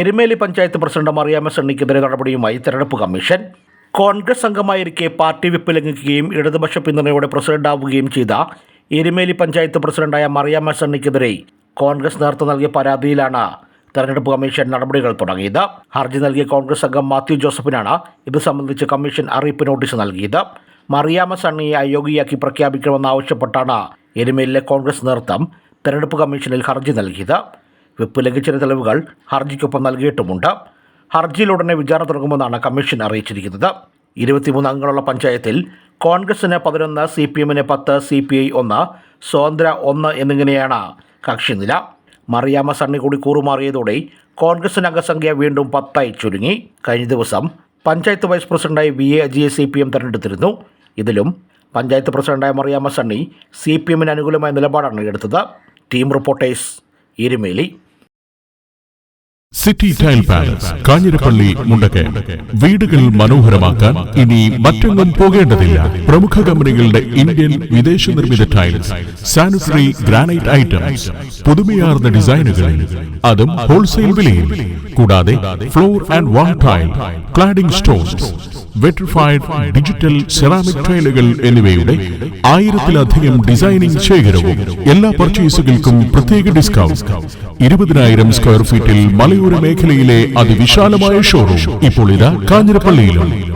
Erumeli panchayat president Mariamma സണ്ണിക്കെതിരെ നടപടിയുമായി തെരഞ്ഞെടുപ്പ് കമ്മീഷൻ. കോൺഗ്രസ് അംഗമായിരിക്കെ പാർട്ടി വിപ്പ് ലംഘിക്കുകയും ഇടതുപക്ഷ പിന്തുണയോടെ പ്രസിഡന്റാവുകയും ചെയ്ത എരുമേലി പഞ്ചായത്ത് പ്രസിഡന്റായ മറിയാമ്മ സണ്ണിക്കെതിരെ കോൺഗ്രസ് നേതൃത്വം നൽകിയ പരാതിയിലാണ് തെരഞ്ഞെടുപ്പ് കമ്മീഷൻ നടപടികൾ തുടങ്ങിയത്. ഹർജി നൽകിയ കോൺഗ്രസ് അംഗം മാത്യു ജോസഫിനാണ് ഇത് സംബന്ധിച്ച് കമ്മീഷൻ അറിയിപ്പ് നോട്ടീസ് നൽകിയത്. മറിയാമ്മ സണ്ണിയെ അയോഗ്യയാക്കി പ്രഖ്യാപിക്കണമെന്നാവശ്യപ്പെട്ടാണ് എരുമേലിലെ കോൺഗ്രസ് നേതൃത്വം തെരഞ്ഞെടുപ്പ് കമ്മീഷനിൽ ഹർജി നൽകിയത്. വിപ്പ് ലംഘിച്ചതിന് തെളിവുകൾ ഹർജിക്കൊപ്പം നൽകിയിട്ടുമുണ്ട്. ഹർജിയിലുടനെ വിചാരണ തുടങ്ങുമെന്നാണ് കമ്മീഷൻ അറിയിച്ചിരിക്കുന്നത്. ഇരുപത്തിമൂന്ന് അംഗങ്ങളുള്ള പഞ്ചായത്തിൽ കോൺഗ്രസിന് പതിനൊന്ന് സി പി എമ്മിന് പത്ത് സി പി ഐ ഒന്ന് സ്വതന്ത്ര ഒന്ന് എന്നിങ്ങനെയാണ് കക്ഷിനില മറിയാമ്മ സണ്ണി കൂടി കൂറുമാറിയതോടെ കോൺഗ്രസിന് അംഗസംഖ്യ വീണ്ടും പത്തായി ചുരുങ്ങി. കഴിഞ്ഞ ദിവസം പഞ്ചായത്ത് വൈസ് പ്രസിഡന്റായി വി എ അജിയെ സി പി എം തെരഞ്ഞെടുത്തിരുന്നു. ഇതിലും പഞ്ചായത്ത് പ്രസിഡന്റായ മറിയാമ്മ സണ്ണി സി പി എമ്മിന് അനുകൂലമായ നിലപാടാണ് എടുത്തത്. Team reporters Erumeli city tile palace Kanjirappally Mundakayam. വീടുകൾ മനോഹരമാക്കാൻ ഇനി മറ്റൊന്നും പോകേണ്ടതില്ല. പ്രമുഖ കമ്പനികളുടെ ഇന്ത്യൻ വിദേശ നിർമ്മിത ടൈൽസ് സാനിറ്ററി ഗ്രാനൈറ്റ് ഐറ്റംസ് പുതുമയാർന്ന ഡിസൈനുകളിൽ അതും ഹോൾസെയിൽ വിലയിൽ. കൂടാതെ floor and wall tile cladding stones vitrified digital ceramic ടൈലുകൾ എന്നിവയുടെ ആയിരത്തിലധികം ഡിസൈനിങ് ശേഖരവും എല്ലാ പർച്ചേസുകൾക്കും പ്രത്യേക ഡിസ്കൗണ്ട് ഇരുപതിനായിരം സ്ക്വയർ ഫീറ്റിൽ മലയോര മേഖലയിലെ അതിവിശാലമായ ഷോറൂം ഇപ്പോൾ ഇതാ കാഞ്ഞിരപ്പള്ളിയിലും.